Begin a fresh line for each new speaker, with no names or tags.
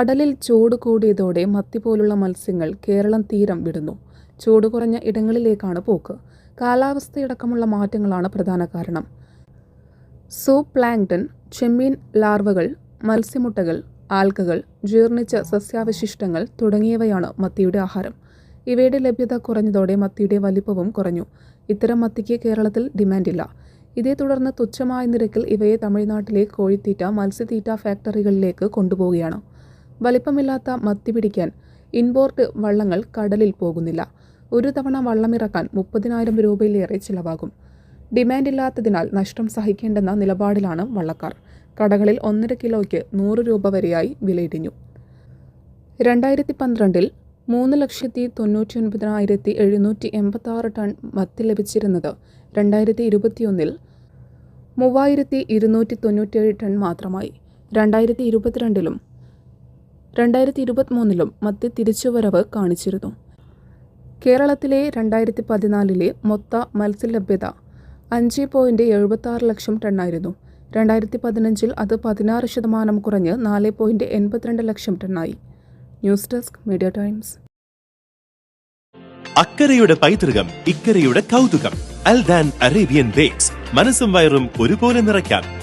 കടലിൽ ചൂട് കൂടിയതോടെ മത്തി പോലുള്ള മത്സ്യങ്ങൾ കേരളം തീരം വിടുന്നു. ചൂട് കുറഞ്ഞ ഇടങ്ങളിലേക്കാണ് പോക്ക്. കാലാവസ്ഥയടക്കമുള്ള മാറ്റങ്ങളാണ് പ്രധാന കാരണം. സൂപ്പ് പ്ലാങ്ടൺ ചെമ്മീൻ ലാർവകൾ മത്സ്യമുട്ടകൾ ആൽക്കകൾ ജീർണിച്ച സസ്യാവശിഷ്ടങ്ങൾ തുടങ്ങിയവയാണ് മത്തിയുടെ ആഹാരം. ഇവയുടെ ലഭ്യത കുറഞ്ഞതോടെ മത്തിയുടെ വലിപ്പവും കുറഞ്ഞു. ഇത്തരം മത്തിക്ക് കേരളത്തിൽ ഡിമാൻഡില്ല. ഇതേ തുടർന്ന് തുച്ഛമായ നിരക്കിൽ ഇവയെ തമിഴ്നാട്ടിലെ കോഴിത്തീറ്റ മത്സ്യത്തീറ്റ ഫാക്ടറികളിലേക്ക് കൊണ്ടുപോവുകയാണ്. വലിപ്പമില്ലാത്ത മത്തി പിടിക്കാൻ ഇൻപോർട്ട് വള്ളങ്ങൾ കടലിൽ പോകുന്നില്ല. ഒരു തവണ വള്ളമിറക്കാൻ മുപ്പതിനായിരം രൂപയിലേറെ ചിലവാകും. ഡിമാൻഡ് ഇല്ലാത്തതിനാൽ നഷ്ടം സഹിക്കേണ്ടെന്ന നിലപാടിലാണ് വള്ളക്കാർ. കടകളിൽ ഒന്നര കിലോയ്ക്ക് നൂറ് രൂപ വരെയായി വിലയിടിഞ്ഞു. രണ്ടായിരത്തി പന്ത്രണ്ടിൽ മൂന്ന് ലക്ഷത്തി തൊണ്ണൂറ്റി ഒൻപതിനായിരത്തി എഴുന്നൂറ്റി എൺപത്തി ആറ് ടൺ മത്തി ലഭിച്ചിരുന്നത് രണ്ടായിരത്തി ഇരുപത്തിയൊന്നിൽ മൂവായിരത്തി ഇരുന്നൂറ്റി തൊണ്ണൂറ്റേഴ് ടൺ മാത്രമായി. രണ്ടായിരത്തി ഇരുപത്തിരണ്ടിലും രണ്ടായിരത്തി ഇരുപത്തിമൂന്നിലും മത്തി തിരിച്ചുവരവ് കാണിച്ചിരുന്നു. കേരളത്തിലെ രണ്ടായിരത്തി പതിനാലിലെ മൊത്ത മത്സ്യലഭ്യത അഞ്ച് പോയിന്റ് എഴുപത്തി ലക്ഷം ടണ്ണായിരുന്നു. രണ്ടായിരത്തി പതിനഞ്ചിൽ അത് പതിനാറ് ശതമാനം കുറഞ്ഞ് നാല് പോയിന്റ് എൺപത്തിരണ്ട് ലക്ഷം ടണ്ണായി. News Desk Media Times.
അക്കരയുടെ പൈതൃകം ഇക്കരയുടെ കൗതുകം. അൽദാൻ അറേബ്യൻ ബേക്സ്. മനസ്സും വയറും ഒരുപോലെ നിറയ്ക്കാം.